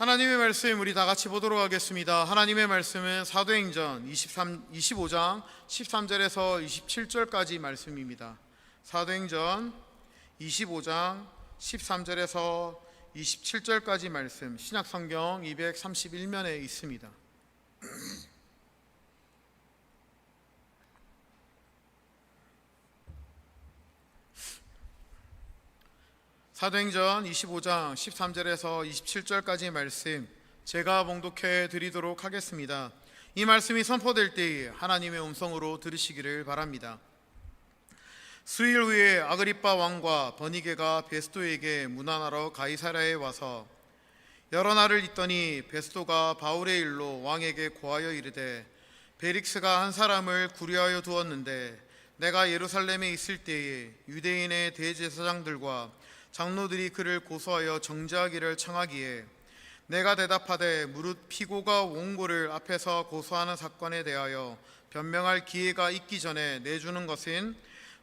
하나님의 말씀 우리 다 같이 보도록 하겠습니다. 하나님의 말씀은 사도행전 23, 25장 13절에서 27절까지 말씀입니다. 사도행전 25장 13절에서 27절까지 말씀 신약 성경 231면에 있습니다. 사도행전 25장 13절에서 27절까지의 말씀 제가 봉독해 드리도록 하겠습니다. 이 말씀이 선포될 때에 하나님의 음성으로 들으시기를 바랍니다. 수일 후에 아그리빠 왕과 버니게가 베스도에게 문안하러 가이사라에 와서 여러 날을 있더니 베스도가 바울의 일로 왕에게 고하여 이르되 베릭스가 한 사람을 구려하여 두었는데 내가 예루살렘에 있을 때에 유대인의 대제사장들과 장로들이 그를 고소하여 정죄하기를 청하기에 내가 대답하되 무릇 피고가 원고를 앞에서 고소하는 사건에 대하여 변명할 기회가 있기 전에 내주는 것은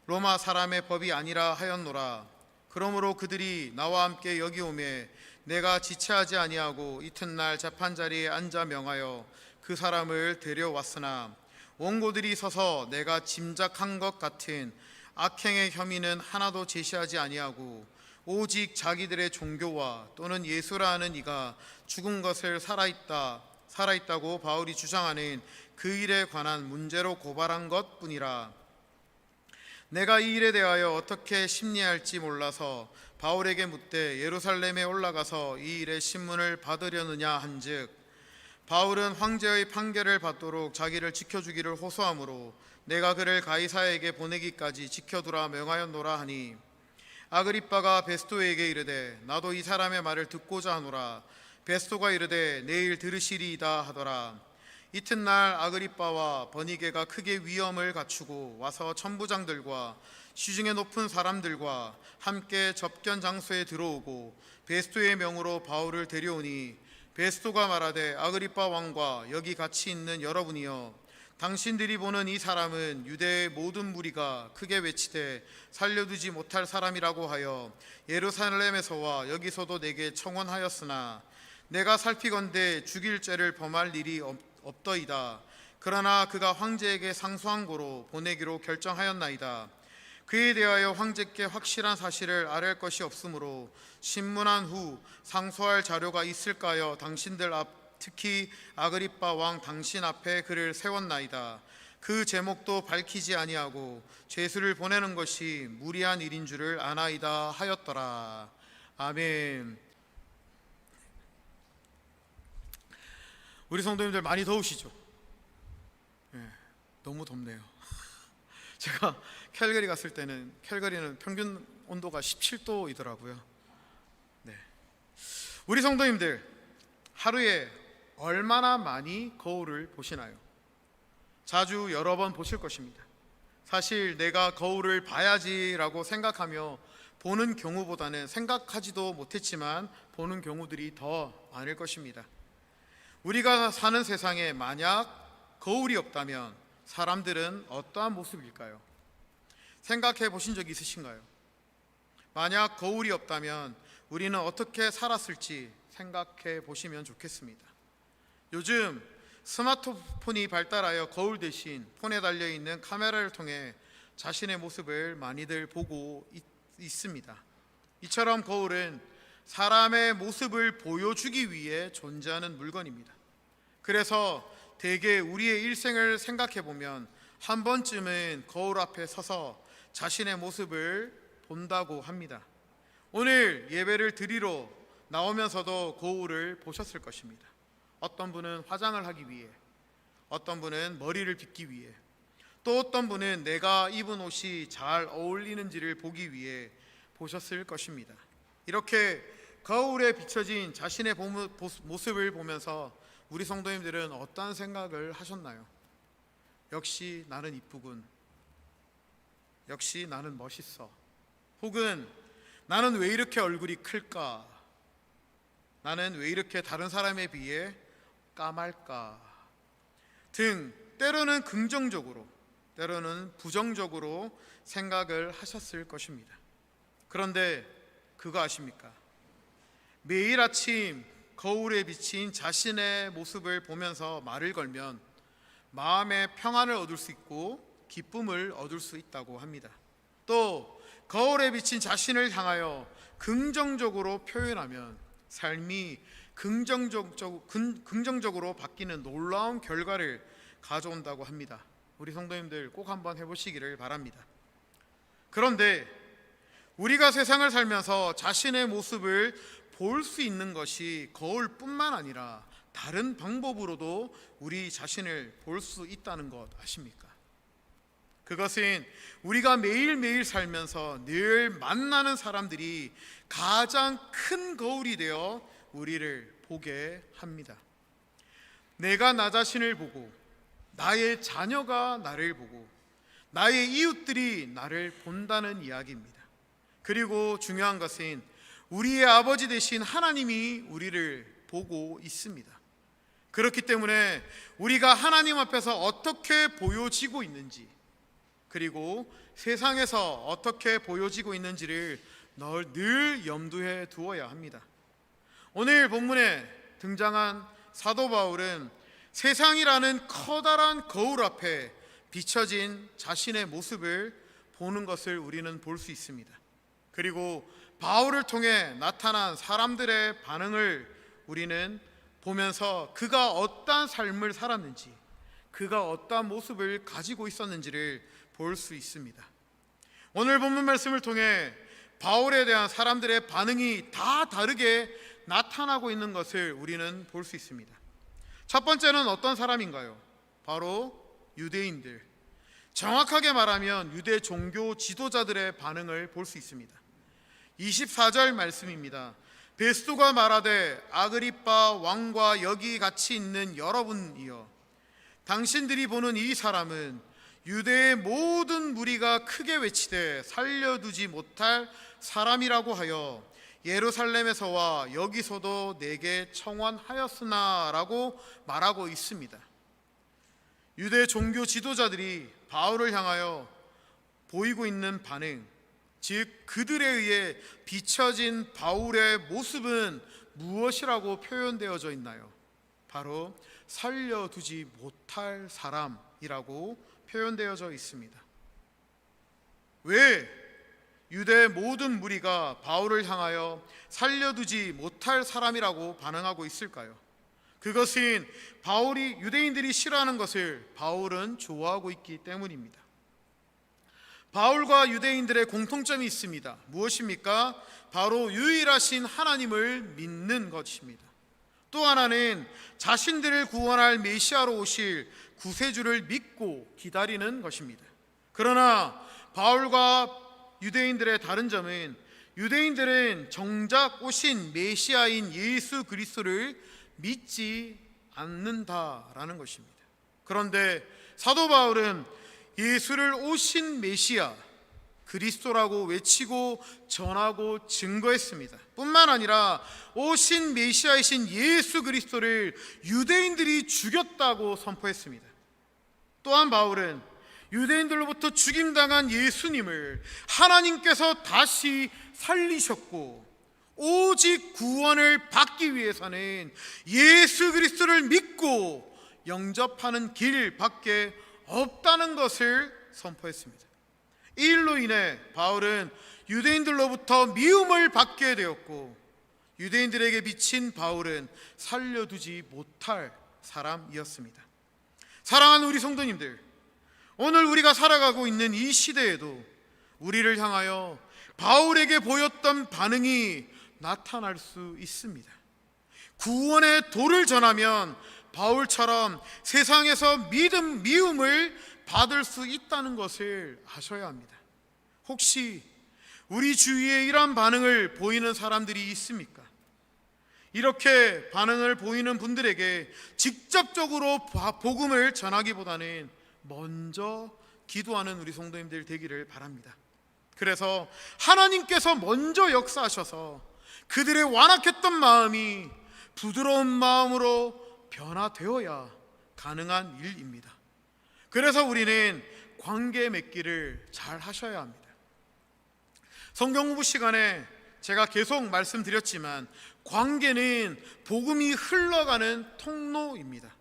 로마 사람의 법이 아니라 하였노라. 그러므로 그들이 나와 함께 여기 오매 내가 지체하지 아니하고 이튿날 재판 자리에 앉아 명하여 그 사람을 데려왔으나 원고들이 서서 내가 짐작한 것 같은 악행의 혐의는 하나도 제시하지 아니하고 오직 자기들의 종교와 또는 예수라는 이가 죽은 것을 살아있다 살아있다고 바울이 주장하는 그 일에 관한 문제로 고발한 것뿐이라. 내가 이 일에 대하여 어떻게 심리할지 몰라서 바울에게 묻되 예루살렘에 올라가서 이 일의 신문을 받으려느냐 한즉 바울은 황제의 판결을 받도록 자기를 지켜주기를 호소하므로 내가 그를 가이사에게 보내기까지 지켜두라 명하였노라 하니 아그리빠가 베스토에게 이르되 나도 이 사람의 말을 듣고자 하노라. 베스토가 이르되 내일 들으시리이다 하더라. 이튿날 아그리빠와 버니게가 크게 위험을 갖추고 와서 천부장들과 시중에 높은 사람들과 함께 접견 장소에 들어오고 베스토의 명으로 바울을 데려오니 베스토가 말하되 아그리빠 왕과 여기 같이 있는 여러분이여 당신들이 보는 이 사람은 유대의 모든 무리가 크게 외치되 살려두지 못할 사람이라고 하여 예루살렘에서와 여기서도 내게 청원하였으나 내가 살피건대 죽일 죄를 범할 일이 없, 없더이다. 그러나 그가 황제에게 상소한 고로 보내기로 결정하였나이다. 그에 대하여 황제께 확실한 사실을 아랠 것이 없으므로 신문한 후 상소할 자료가 있을까요? 당신들 앞 특히 아그리빠 왕 당신 앞에 그를 세웠나이다. 그 제목도 밝히지 아니하고 죄수를 보내는 것이 무리한 일인 줄을 아나이다 하였더라. 아멘. 우리 성도님들 많이 더우시죠? 예, 너무 덥네요. 제가 캘거리 갔을 때는 캘거리는 평균 온도가 17도이더라고요. 네. 우리 성도님들 하루에 얼마나 많이 거울을 보시나요? 자주 여러 번 보실 것입니다. 사실 내가 거울을 봐야지라고 생각하며 보는 경우보다는 생각하지도 못했지만 보는 경우들이 더 많을 것입니다. 우리가 사는 세상에 만약 거울이 없다면 사람들은 어떠한 모습일까요? 생각해 보신 적 있으신가요? 만약 거울이 없다면 우리는 어떻게 살았을지 생각해 보시면 좋겠습니다. 요즘 스마트폰이 발달하여 거울 대신 폰에 달려 있는 카메라를 통해 자신의 모습을 많이들 보고 있, 있습니다. 이처럼 거울은 사람의 모습을 보여주기 위해 존재하는 물건입니다. 그래서 대개 우리의 일생을 생각해 보면 한 번쯤은 거울 앞에 서서 자신의 모습을 본다고 합니다. 오늘 예배를 드리러 나오면서도 거울을 보셨을 것입니다. 어떤 분은 화장을 하기 위해, 어떤 분은 머리를 빗기 위해, 또 어떤 분은 내가 입은 옷이 잘 어울리는지를 보기 위해 보셨을 것입니다. 이렇게 거울에 비춰진 자신의 모습을 보면서 우리 성도님들은 어떠한 생각을 하셨나요? 역시 나는 이쁘군. 역시 나는 멋있어. 혹은 나는 왜 이렇게 얼굴이 클까? 나는 왜 이렇게 다른 사람에 비해 까말까? 등 때로는 긍정적으로, 때로는 부정적으로 생각을 하셨을 것입니다. 그런데 그거 아십니까? 매일 아침 거울에 비친 자신의 모습을 보면서 말을 걸면 마음의 평안을 얻을 수 있고 기쁨을 얻을 수 있다고 합니다. 또 거울에 비친 자신을 향하여 긍정적으로 표현하면 삶이 긍정적, 긍- 긍정적으로 바뀌는 놀라운 결과를 가져온다고 합니다. 우리 성도님들 꼭 한번 해보시기를 바랍니다. 그런데 우리가 세상을 살면서 자신의 모습을 볼 수 있는 것이 거울뿐만 아니라 다른 방법으로도 우리 자신을 볼 수 있다는 것 아십니까? 그것은 우리가 매일매일 살면서 늘 만나는 사람들이 가장 큰 거울이 되어 우리를 보게 합니다. 내가 나 자신을 보고 나의 자녀가 나를 보고 나의 이웃들이 나를 본다는 이야기입니다. 그리고 중요한 것은 우리의 아버지 되신 하나님이 우리를 보고 있습니다. 그렇기 때문에 우리가 하나님 앞에서 어떻게 보여지고 있는지 그리고 세상에서 어떻게 보여지고 있는지를 늘, 늘 염두에 두어야 합니다. 오늘 본문에 등장한 사도 바울은 세상이라는 커다란 거울 앞에 비춰진 자신의 모습을 보는 것을 우리는 볼 수 있습니다. 그리고 바울을 통해 나타난 사람들의 반응을 우리는 보면서 그가 어떠한 삶을 살았는지, 그가 어떠한 모습을 가지고 있었는지를 볼 수 있습니다. 오늘 본문 말씀을 통해 바울에 대한 사람들의 반응이 다 다르게 나타나고 있는 것을 우리는 볼 수 있습니다. 첫 번째는 어떤 사람인가요? 바로 유대인들. 정확하게 말하면 유대 종교 지도자들의 반응을 볼 수 있습니다. 24절 말씀입니다. 베스도가 말하되 아그리빠 왕과 여기 같이 있는 여러분이여 당신들이 보는 이 사람은 유대의 모든 무리가 크게 외치되 살려두지 못할 사람이라고 하여 예루살렘에서와 여기서도 내게 청원하였으나라고 말하고 있습니다. 유대 종교 지도자들이 바울을 향하여 보이고 있는 반응, 즉 그들에 의해 비춰진 바울의 모습은 무엇이라고 표현되어져 있나요? 바로 살려두지 못할 사람이라고 표현되어져 있습니다. 왜 유대 모든 무리가 바울을 향하여 살려두지 못할 사람이라고 반응하고 있을까요? 그것은 바울이 유대인들이 싫어하는 것을 바울은 좋아하고 있기 때문입니다. 바울과 유대인들의 공통점이 있습니다. 무엇입니까? 바로 유일하신 하나님을 믿는 것입니다. 또 하나는 자신들을 구원할 메시아로 오실 구세주를 믿고 기다리는 것입니다. 그러나 바울과 유대인들의 다른 점은 유대인들은 정작 오신 메시아인 예수 그리스도를 믿지 않는다라는 것입니다. 그런데 사도 바울은 예수를 오신 메시아 그리스도라고 외치고 전하고 증거했습니다. 뿐만 아니라 오신 메시아이신 예수 그리스도를 유대인들이 죽였다고 선포했습니다. 또한 바울은 유대인들로부터 죽임당한 예수님을 하나님께서 다시 살리셨고 오직 구원을 받기 위해서는 예수 그리스도를 믿고 영접하는 길밖에 없다는 것을 선포했습니다. 이 일로 인해 바울은 유대인들로부터 미움을 받게 되었고 유대인들에게 미친 바울은 살려두지 못할 사람이었습니다. 사랑하는 우리 성도님들, 오늘 우리가 살아가고 있는 이 시대에도 우리를 향하여 바울에게 보였던 반응이 나타날 수 있습니다. 구원의 도를 전하면 바울처럼 세상에서 믿음 미움을 받을 수 있다는 것을 아셔야 합니다. 혹시 우리 주위에 이러한 반응을 보이는 사람들이 있습니까? 이렇게 반응을 보이는 분들에게 직접적으로 복음을 전하기보다는 먼저 기도하는 우리 성도님들 되기를 바랍니다. 그래서 하나님께서 먼저 역사하셔서 그들의 완악했던 마음이 부드러운 마음으로 변화되어야 가능한 일입니다. 그래서 우리는 관계 맺기를 잘 하셔야 합니다. 성경 공부 시간에 제가 계속 말씀드렸지만 관계는 복음이 흘러가는 통로입니다.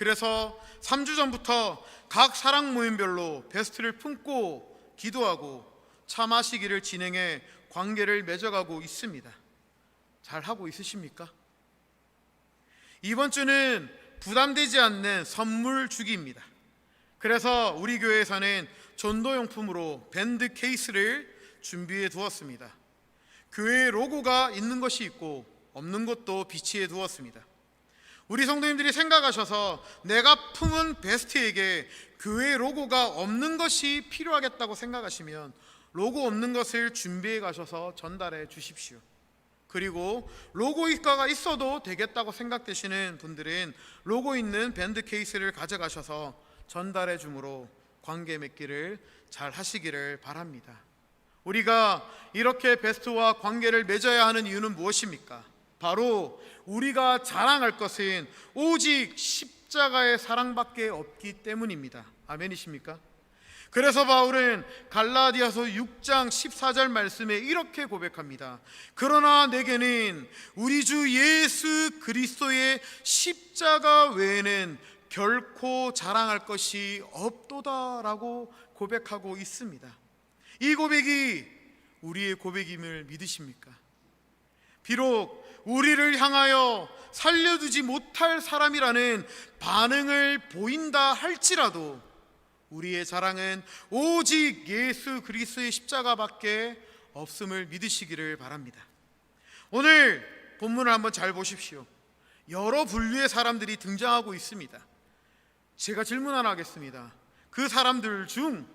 그래서 3주 전부터 각 사랑 모임별로 베스트를 품고 기도하고 차 마시기를 진행해 관계를 맺어가고 있습니다. 잘 하고 있으십니까? 이번 주는 부담되지 않는 선물 주기입니다. 그래서 우리 교회에서는 전도용품으로 밴드 케이스를 준비해 두었습니다. 교회 로고가 있는 것이 있고 없는 것도 비치해 두었습니다. 우리 성도님들이 생각하셔서 내가 품은 베스트에게 교회 로고가 없는 것이 필요하겠다고 생각하시면 로고 없는 것을 준비해 가셔서 전달해 주십시오. 그리고 로고 이가가 있어도 되겠다고 생각되시는 분들은 로고 있는 밴드 케이스를 가져가셔서 전달해 주므로 관계 맺기를 잘 하시기를 바랍니다. 우리가 이렇게 베스트와 관계를 맺어야 하는 이유는 무엇입니까? 바로 우리가 자랑할 것은 오직 십자가의 사랑밖에 없기 때문입니다. 아멘이십니까? 그래서 바울은 갈라디아서 6장 14절 말씀에 이렇게 고백합니다. 그러나 내게는 우리 주 예수 그리스도의 십자가 외에는 결코 자랑할 것이 없도다라고 고백하고 있습니다. 이 고백이 우리의 고백임을 믿으십니까? 비록 우리를 향하여 살려두지 못할 사람이라는 반응을 보인다 할지라도 우리의 자랑은 오직 예수 그리스도의 십자가밖에 없음을 믿으시기를 바랍니다. 오늘 본문을 한번 잘 보십시오. 여러 분류의 사람들이 등장하고 있습니다. 제가 질문 하나 하겠습니다. 그 사람들 중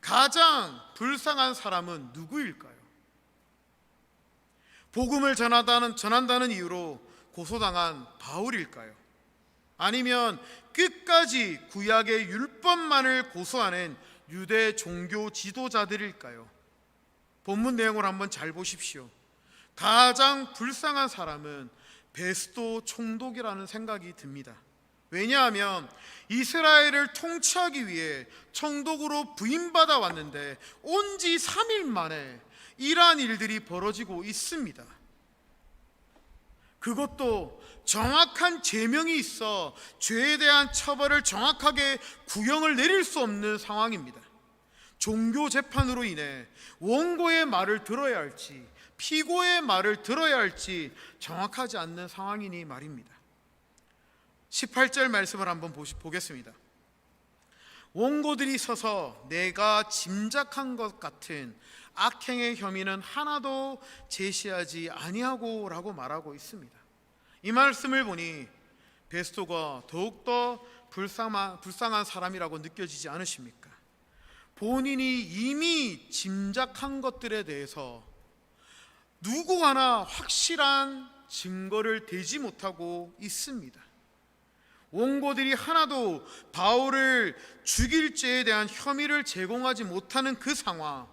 가장 불쌍한 사람은 누구일까요? 복음을 전하다는, 전한다는 이유로 고소당한 바울일까요? 아니면 끝까지 구약의 율법만을 고수하는 유대 종교 지도자들일까요? 본문 내용을 한번 잘 보십시오. 가장 불쌍한 사람은 베스도 총독이라는 생각이 듭니다. 왜냐하면 이스라엘을 통치하기 위해 총독으로 부임받아 왔는데 온 지 3일 만에 이러한 일들이 벌어지고 있습니다. 그것도 정확한 제명이 있어 죄에 대한 처벌을 정확하게 구형을 내릴 수 없는 상황입니다. 종교 재판으로 인해 원고의 말을 들어야 할지 피고의 말을 들어야 할지 정확하지 않는 상황이니 말입니다. 18절 말씀을 한번 보겠습니다. 원고들이 서서 내가 짐작한 것 같은 악행의 혐의는 하나도 제시하지 아니하고라고 말하고 있습니다. 이 말씀을 보니 베스토가 더욱더 불쌍한, 불쌍한 사람이라고 느껴지지 않으십니까? 본인이 이미 짐작한 것들에 대해서 누구 하나 확실한 증거를 대지 못하고 있습니다. 원고들이 하나도 바울을 죽일 죄에 대한 혐의를 제공하지 못하는 그 상황,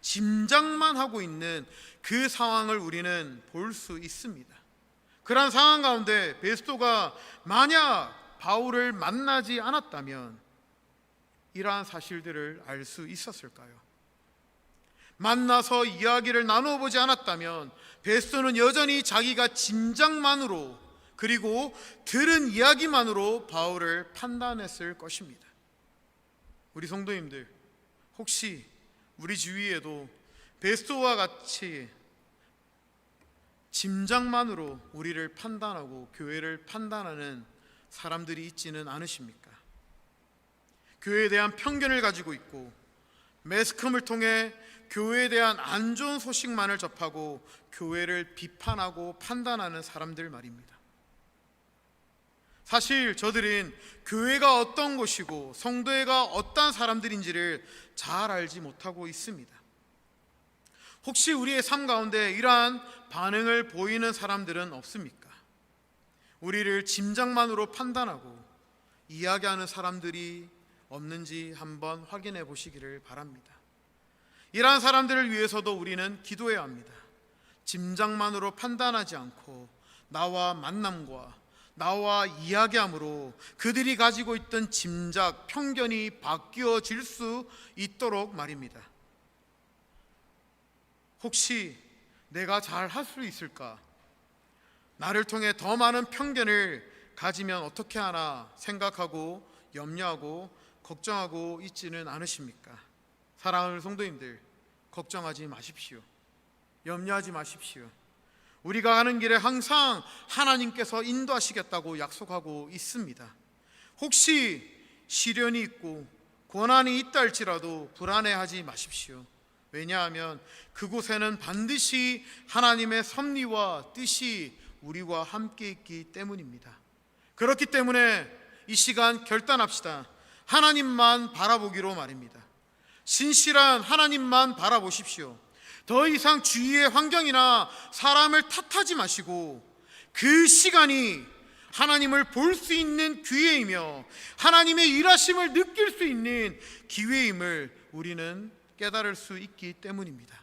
짐작만 하고 있는 그 상황을 우리는 볼 수 있습니다. 그러한 상황 가운데 베스토가 만약 바울을 만나지 않았다면 이러한 사실들을 알 수 있었을까요? 만나서 이야기를 나누어 보지 않았다면 베스토는 여전히 자기가 짐작만으로 그리고 들은 이야기만으로 바울을 판단했을 것입니다. 우리 성도님들 혹시 우리 주위에도 베스토와 같이 짐작만으로 우리를 판단하고 교회를 판단하는 사람들이 있지는 않으십니까? 교회에 대한 편견을 가지고 있고 매스컴을 통해 교회에 대한 안 좋은 소식만을 접하고 교회를 비판하고 판단하는 사람들 말입니다. 사실 저들은 교회가 어떤 곳이고 성도회가 어떤 사람들인지를 잘 알지 못하고 있습니다. 혹시 우리의 삶 가운데 이러한 반응을 보이는 사람들은 없습니까? 우리를 짐작만으로 판단하고 이야기하는 사람들이 없는지 한번 확인해 보시기를 바랍니다. 이러한 사람들을 위해서도 우리는 기도해야 합니다. 짐작만으로 판단하지 않고 나와 만남과 나와 이야기함으로 그들이 가지고 있던 짐작, 편견이 바뀌어질 수 있도록 말입니다. 혹시 내가 잘 할 수 있을까? 나를 통해 더 많은 편견을 가지면 어떻게 하나 생각하고 염려하고 걱정하고 있지는 않으십니까? 사랑하는 성도님들, 걱정하지 마십시오. 염려하지 마십시오. 우리가 가는 길에 항상 하나님께서 인도하시겠다고 약속하고 있습니다. 혹시 시련이 있고 고난이 있다 할지라도 불안해하지 마십시오. 왜냐하면 그곳에는 반드시 하나님의 섭리와 뜻이 우리와 함께 있기 때문입니다. 그렇기 때문에 이 시간 결단합시다. 하나님만 바라보기로 말입니다. 신실한 하나님만 바라보십시오. 더 이상 주위의 환경이나 사람을 탓하지 마시고 그 시간이 하나님을 볼 수 있는 기회이며 하나님의 일하심을 느낄 수 있는 기회임을 우리는 깨달을 수 있기 때문입니다.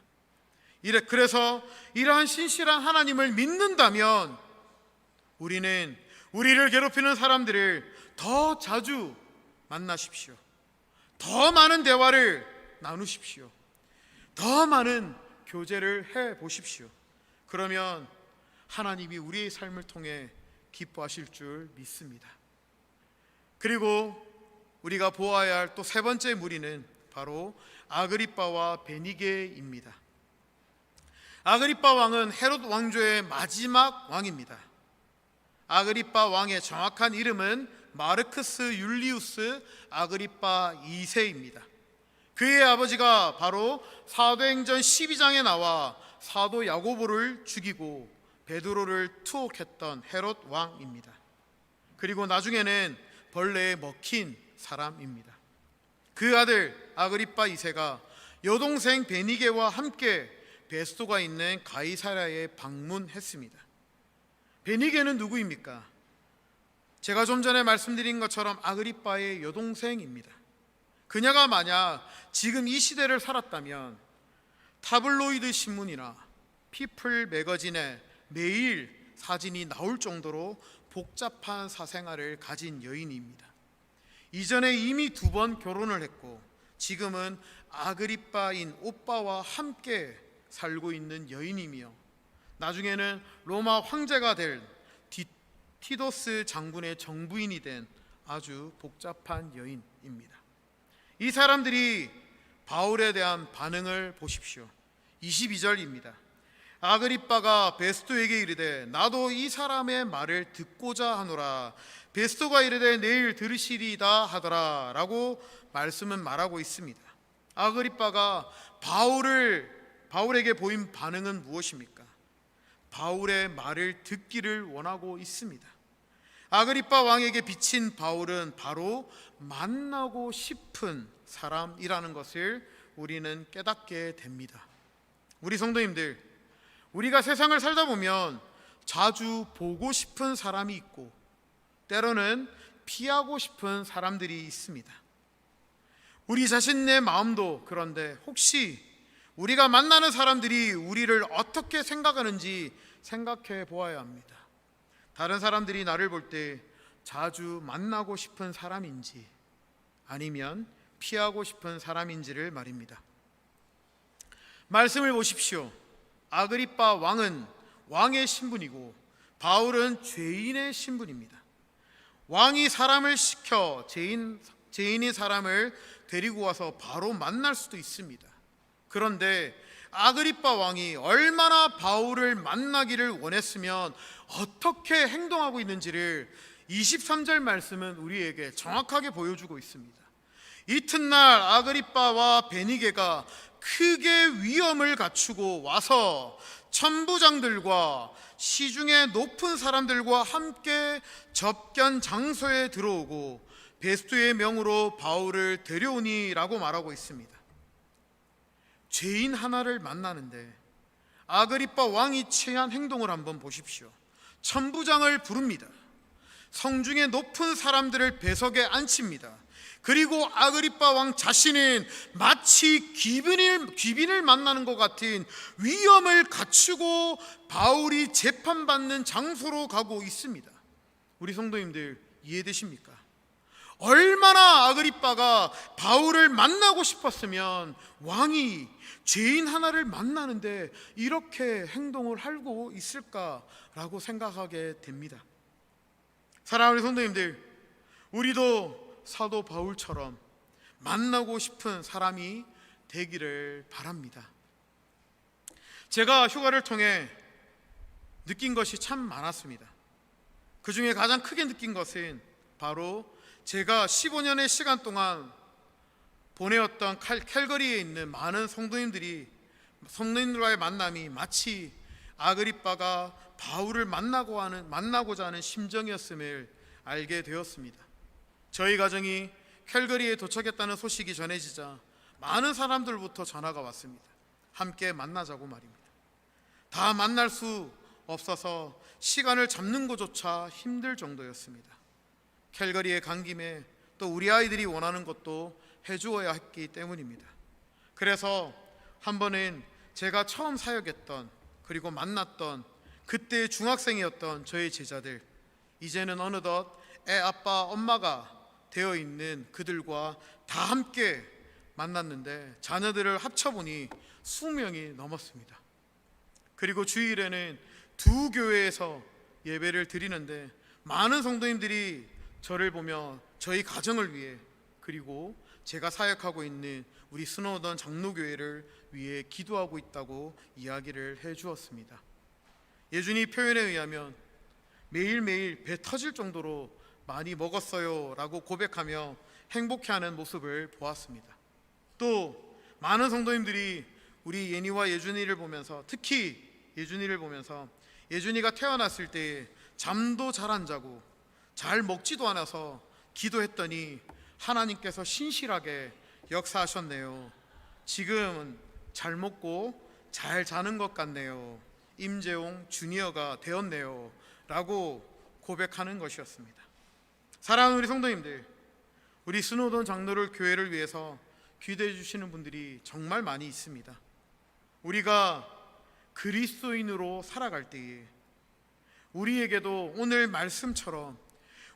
이래 그래서 이러한 신실한 하나님을 믿는다면 우리는 우리를 괴롭히는 사람들을 더 자주 만나십시오. 더 많은 대화를 나누십시오. 더 많은 교제를 해 보십시오. 그러면 하나님이 우리의 삶을 통해 기뻐하실 줄 믿습니다. 그리고 우리가 보아야 할 또 세 번째 무리는 바로 아그리빠와 베니게입니다. 아그리빠 왕은 헤롯 왕조의 마지막 왕입니다. 아그리빠 왕의 정확한 이름은 마르크스 율리우스 아그리빠 2세입니다. 그의 아버지가 바로 사도행전 12장에 나와 사도 야고보를 죽이고 베드로를 투옥했던 헤롯 왕입니다. 그리고 나중에는 벌레에 먹힌 사람입니다. 그 아들 아그리빠 2세가 여동생 베니게와 함께 베스토가 있는 가이사라에 방문했습니다. 베니게는 누구입니까? 제가 좀 전에 말씀드린 것처럼 아그리빠의 여동생입니다. 그녀가 만약 지금 이 시대를 살았다면 타블로이드 신문이나 피플 매거진에 매일 사진이 나올 정도로 복잡한 사생활을 가진 여인입니다. 이전에 이미 두 번 결혼을 했고 지금은 아그리빠인 오빠와 함께 살고 있는 여인이며 나중에는 로마 황제가 될 디, 티도스 장군의 정부인이 된 아주 복잡한 여인입니다. 이 사람들이 바울에 대한 반응을 보십시오. 22절입니다. 아그리빠가 베스토에게 이르되 나도 이 사람의 말을 듣고자 하노라 베스토가 이르되 내일 들으시리다 하더라라고 말씀은 말하고 있습니다. 아그리빠가 바울을 바울에게 보인 반응은 무엇입니까? 바울의 말을 듣기를 원하고 있습니다. 아그리빠 왕에게 비친 바울은 바로 만나고 싶은 사람이라는 것을 우리는 깨닫게 됩니다. 우리 성도님들, 우리가 세상을 살다 보면 자주 보고 싶은 사람이 있고 때로는 피하고 싶은 사람들이 있습니다. 우리 자신의 마음도 그런데 혹시 우리가 만나는 사람들이 우리를 어떻게 생각하는지 생각해 보아야 합니다. 다른 사람들이 나를 볼 때 자주 만나고 싶은 사람인지 아니면 피하고 싶은 사람인지를 말입니다. 말씀을 보십시오. 아그리빠 왕은 왕의 신분이고 바울은 죄인의 신분입니다. 왕이 사람을 시켜 죄인 죄인이 사람을 데리고 와서 바로 만날 수도 있습니다. 그런데 아그리빠 왕이 얼마나 바울을 만나기를 원했으면 어떻게 행동하고 있는지를 23절 말씀은 우리에게 정확하게 보여주고 있습니다. 이튿날 아그리빠와 베니게가 크게 위험을 갖추고 와서 천부장들과 시중에 높은 사람들과 함께 접견 장소에 들어오고 베스토의 명으로 바울을 데려오니라고 말하고 있습니다. 죄인 하나를 만나는데 아그리빠 왕이 취한 행동을 한번 보십시오. 천부장을 부릅니다. 성중에 높은 사람들을 배석에 앉힙니다. 그리고 아그리빠 왕 자신은 마치 귀빈을, 귀빈을 만나는 것 같은 위험을 갖추고 바울이 재판받는 장소로 가고 있습니다. 우리 성도님들 이해되십니까? 얼마나 아그리빠가 바울을 만나고 싶었으면 왕이 죄인 하나를 만나는데 이렇게 행동을 하고 있을까라고 생각하게 됩니다. 사랑하는 성도님들, 우리도 사도 바울처럼 만나고 싶은 사람이 되기를 바랍니다. 제가 휴가를 통해 느낀 것이 참 많았습니다. 그 중에 가장 크게 느낀 것은 바로 제가 15년의 시간 동안 보내었던 칼, 캘거리에 있는 많은 성도님들이 성도님들과의 만남이 마치 아그리빠가 바울을 만나고 하는 만나고자 하는 심정이었음을 알게 되었습니다. 저희 가정이 캘거리에 도착했다는 소식이 전해지자 많은 사람들부터 전화가 왔습니다. 함께 만나자고 말입니다. 다 만날 수 없어서 시간을 잡는 것조차 힘들 정도였습니다. 캘거리에 간 김에 또 우리 아이들이 원하는 것도 해주어야 했기 때문입니다. 그래서 한 번은 제가 처음 사역했던 그리고 만났던 그때 중학생이었던 저희 제자들 이제는 어느덧 애 아빠 엄마가 되어 있는 그들과 다 함께 만났는데 자녀들을 합쳐보니 수명이 넘었습니다. 그리고 주일에는 두 교회에서 예배를 드리는데 많은 성도님들이 저를 보며 저희 가정을 위해 그리고 제가 사역하고 있는 우리 스노던 장로교회를 위해 기도하고 있다고 이야기를 해 주었습니다. 예준이 표현에 의하면 매일매일 배 터질 정도로 많이 먹었어요 라고 고백하며 행복해하는 모습을 보았습니다. 또 많은 성도님들이 우리 예니와 예준이를 보면서 특히 예준이를 보면서 예준이가 태어났을 때 잠도 잘 안 자고 잘 먹지도 않아서 기도했더니 하나님께서 신실하게 역사하셨네요. 지금은 잘 먹고 잘 자는 것 같네요. 임재용 주니어가 되었네요. 라고 고백하는 것이었습니다. 사랑하는 우리 성도님들, 우리 스노돈 장로를 교회를 위해서 기도해 주시는 분들이 정말 많이 있습니다. 우리가 그리스도인으로 살아갈 때에 우리에게도 오늘 말씀처럼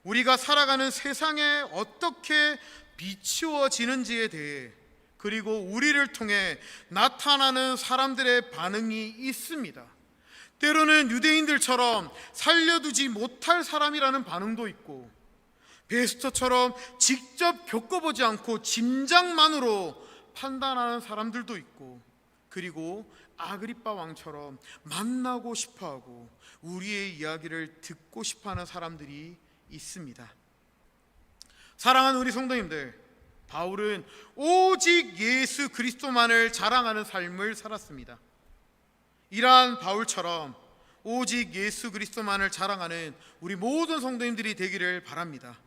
우리가 살아가는 세상에 어떻게 비추어지는지에 대해 그리고 우리를 통해 나타나는 사람들의 반응이 있습니다. 때로는 유대인들처럼 살려두지 못할 사람이라는 반응도 있고 베스터처럼 직접 겪어보지 않고 짐작만으로 판단하는 사람들도 있고 그리고 아그리빠 왕처럼 만나고 싶어하고 우리의 이야기를 듣고 싶어하는 사람들이 있습니다. 사랑하는 우리 성도님들, 바울은 오직 예수 그리스도만을 자랑하는 삶을 살았습니다. 이러한 바울처럼 오직 예수 그리스도만을 자랑하는 우리 모든 성도님들이 되기를 바랍니다.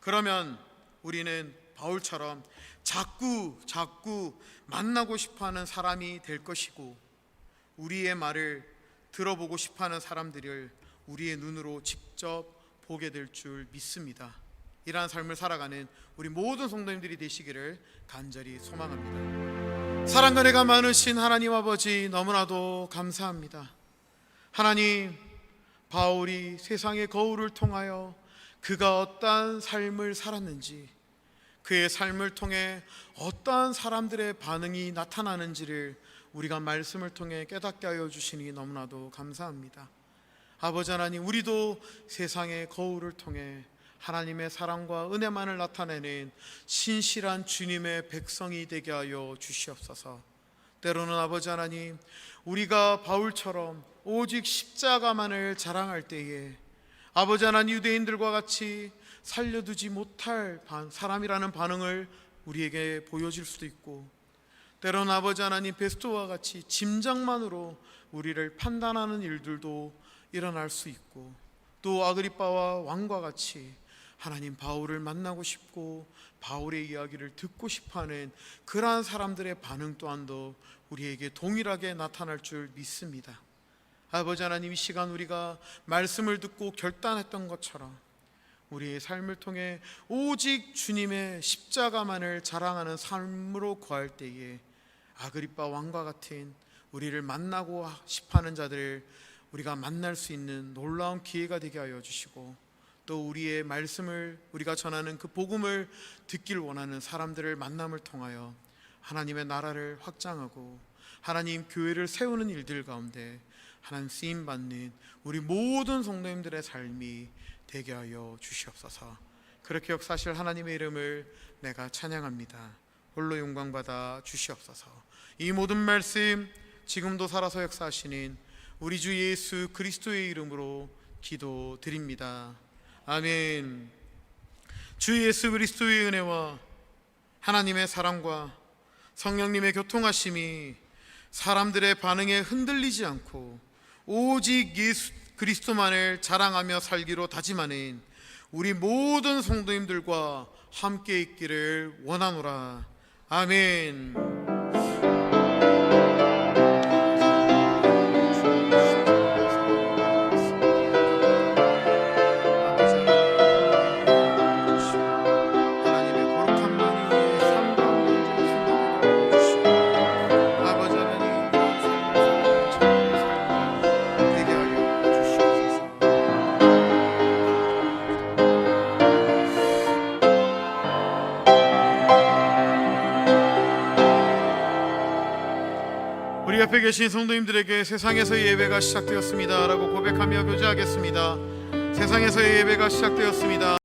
그러면 우리는 바울처럼 자꾸 자꾸 만나고 싶어하는 사람이 될 것이고 우리의 말을 들어보고 싶어하는 사람들을 우리의 눈으로 직접 보게 될 줄 믿습니다. 이러한 삶을 살아가는 우리 모든 성도님들이 되시기를 간절히 소망합니다. 사랑과 내가 많으신 하나님 아버지 너무나도 감사합니다. 하나님 바울이 세상의 거울을 통하여 그가 어떠한 삶을 살았는지 그의 삶을 통해 어떠한 사람들의 반응이 나타나는지를 우리가 말씀을 통해 깨닫게 하여 주시니 너무나도 감사합니다. 아버지 하나님, 우리도 세상의 거울을 통해 하나님의 사랑과 은혜만을 나타내는 신실한 주님의 백성이 되게 하여 주시옵소서. 때로는 아버지 하나님, 우리가 바울처럼 오직 십자가만을 자랑할 때에 아버지 하나님 유대인들과 같이 살려두지 못할 사람이라는 반응을 우리에게 보여질 수도 있고 때로는 아버지 하나님 베스토와 같이 짐작만으로 우리를 판단하는 일들도 일어날 수 있고 또 아그리빠와 왕과 같이 하나님 바울을 만나고 싶고 바울의 이야기를 듣고 싶어하는 그러한 사람들의 반응 또한도 우리에게 동일하게 나타날 줄 믿습니다. 아버지 하나님 이 시간 우리가 말씀을 듣고 결단했던 것처럼 우리의 삶을 통해 오직 주님의 십자가만을 자랑하는 삶으로 거할 때에 아그리빠 왕과 같은 우리를 만나고 싶어하는 자들을 우리가 만날 수 있는 놀라운 기회가 되게 하여 주시고 또 우리의 말씀을 우리가 전하는 그 복음을 듣길 원하는 사람들을 만남을 통하여 하나님의 나라를 확장하고 하나님 교회를 세우는 일들 가운데 하나님 쓰임 받는 우리 모든 성도님들의 삶이 되게 하여 주시옵소서. 그렇게 역사실 하나님의 이름을 내가 찬양합니다. 홀로 영광 받아 주시옵소서. 이 모든 말씀 지금도 살아서 역사하시는 우리 주 예수 그리스도의 이름으로 기도드립니다. 아멘. 주 예수 그리스도의 은혜와 하나님의 사랑과 성령님의 교통하심이 사람들의 반응에 흔들리지 않고 오직 예수 그리스도만을 자랑하며 살기로 다짐하는 우리 모든 성도님들과 함께 있기를 원하노라. 아멘. 계신 성도님들에게 세상에서의 예배가 시작되었습니다라고 고백하며 교제하겠습니다. 세상에서의 예배가 시작되었습니다